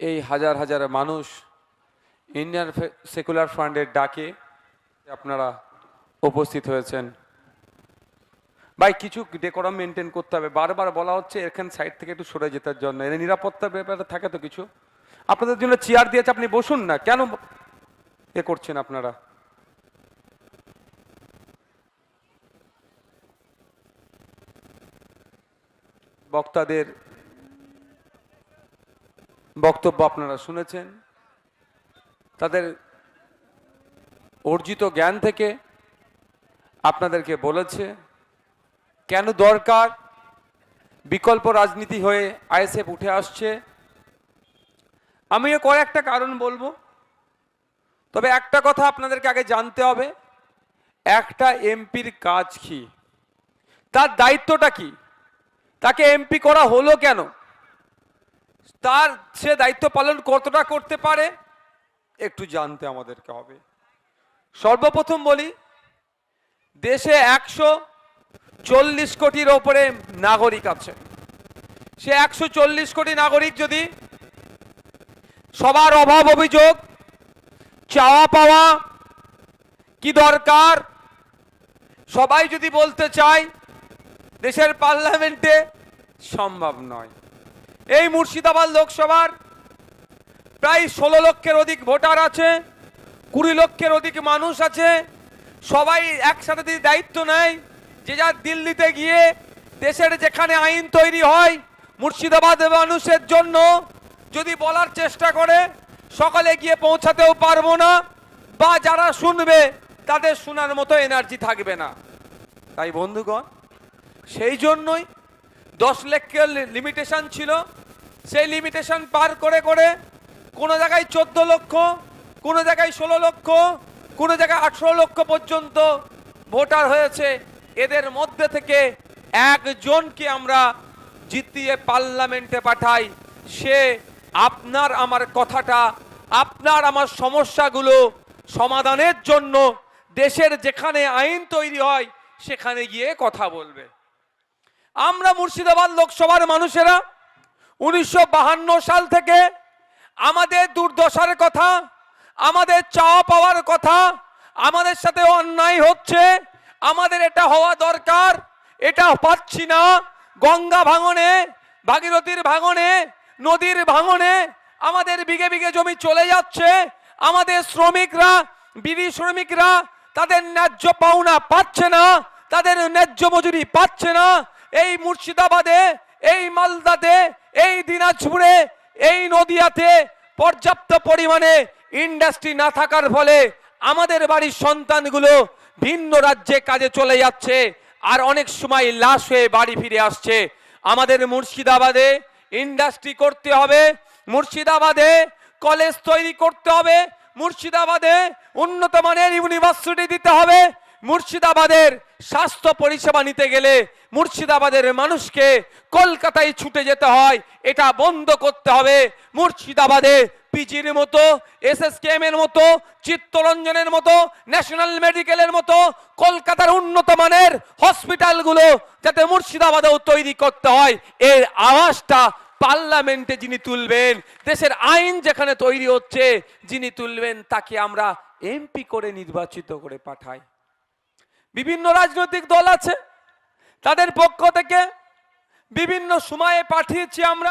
এই হাজার হাজার মানুষ ইন্ডিয়ান সেকুলার ফান্ডের ডাকে আপনারা উপস্থিত হয়েছেন। ভাই, কিছু ডেকোরাম মেনটেন করতে হবে। বারবার বলা হচ্ছে এখান সাইড থেকে একটু সরে যেতার জন্য। এর নিরাপত্তার ব্যাপারে থাকে তো কিছু। আপনাদের জন্য চেয়ার দিয়েছে, আপনি বসুন না। কেন এ করছেন আপনারা? বক্তাদের বক্তব্য আপনারা শুনেছেন। তাদের অর্জিত জ্ঞান থেকে আপনাদেরকে বলেছে, কেন দরকার বিকল্প রাজনীতি হয়ে আইএসএফ উঠে আসছে? আমিও কয়েকটা কারণ বলব। তবে একটা কথা আপনাদেরকে আগে জানতে হবে, একটা এমপির কাজ কি? তার দায়িত্বটা কি? তাকে এমপি করা হলো কেন? তার সে দায়িত্ব পালন কতটা করতে পারে? একটু জানতে আমাদেরকে হবে। সর্বপ্রথম বলি, দেশে একশো চল্লিশ কোটির ওপরে নাগরিক আছে। সে একশো চল্লিশ কোটি নাগরিক যদি সবার অভাব অভিযোগ, চাওয়া পাওয়া কি দরকার, সবাই যদি বলতে চায়, দেশের পার্লামেন্টে সম্ভব নয়। এই মুর্শিদাবাদ লোকসভার প্রায় ষোলো লক্ষের অধিক ভোটার আছে, কুড়ি লক্ষের অধিক মানুষ আছে। সবাই একসাথে যদি দায়িত্ব নেয়, যে যার দিল্লিতে গিয়ে দেশের যেখানে আইন তৈরি হয়, মুর্শিদাবাদ মানুষের জন্য যদি বলার চেষ্টা করে, সকালে গিয়ে পৌঁছাতেও পারব না, বা যারা শুনবে, তাদের শোনার মতো এনার্জি থাকবে না। তাই বন্ধুগণ, সেই জন্যই দশ লক্ষের লিমিটেশন ছিল। সেই লিমিটেশন পার করে করে কোনো জায়গায় চোদ্দ লক্ষ, কোনো জায়গায় ষোলো লক্ষ, কোনো জায়গায় আঠেরো লক্ষ পর্যন্ত ভোটার হয়েছে। এদের মধ্যে থেকে একজনকে আমরা জিতিয়ে পার্লামেন্টে পাঠাই। সে আপনার আমার কথাটা, আপনার আমার সমস্যাগুলো সমাধানের জন্য দেশের যেখানে আইন তৈরি হয়, সেখানে গিয়ে কথা বলবে। আমরা মুর্শিদাবাদ লোকসভার মানুষেরা উনিশশো সাল থেকে আমাদের দুর্দশার কথা, আমাদের চাওয়া পাওয়ার কথা, আমাদের সাথে অন্যায় হচ্ছে, আমাদের এটা হওয়া দরকার, এটা পাচ্ছি না। গঙ্গা ভাঙনে, ভাগীরথীর ভাঙনে, নদীর ভাঙনে আমাদের বিঘে বিঘে জমি চলে যাচ্ছে। আমাদের শ্রমিকরা, বিড়ি শ্রমিকরা তাদের ন্যায্য পাওনা পাচ্ছে না, তাদের ন্যায্য মজুরি পাচ্ছে না। এই মুর্শিদাবাদে এই মালদাতে, এই দিনাজপুরে, এই নদিয়াতে পর্যাপ্ত পরিমাণে ইন্ডাস্ট্রি না থাকার ফলে আমাদের বাড়ির সন্তানগুলো ভিন্ন রাজ্যে কাজে চলে যাচ্ছে আর অনেক সময় লাশ হয়ে বাড়ি ফিরে আসছে। আমাদের মুর্শিদাবাদে ইন্ডাস্ট্রি করতে হবে, মুর্শিদাবাদে কলেজ তৈরি করতে হবে, মুর্শিদাবাদে উন্নত মানের ইউনিভার্সিটি দিতে হবে, মুর্শিদাবাদের স্বাস্থ্য পরিষেবা নিতে গেলে মুর্শিদাবাদের মানুষকে কলকাতায় ছুটে যেতে হয়, এটা বন্ধ করতে হবে। মুর্শিদাবাদে পিজির মতো, এসএসকেএম এর মতো, চিত্তরঞ্জনের মতো, ন্যাশনাল মেডিকেলের মতো, কলকাতার উন্নত মানের হসপিটালগুলো যাতে মুর্শিদাবাদেও তৈরি করতে হয়। এর আওয়াজটা পার্লামেন্টে যিনি তুলবেন, দেশের আইন যেখানে তৈরি হচ্ছে, যিনি তুলবেন, তাকে আমরা এমপি করে নির্বাচিত করে পাঠাই। বিভিন্ন রাজনৈতিক দল আছে তাদের পক্ষ থেকে বিভিন্ন সময়ে পাঠিয়েছি আমরা।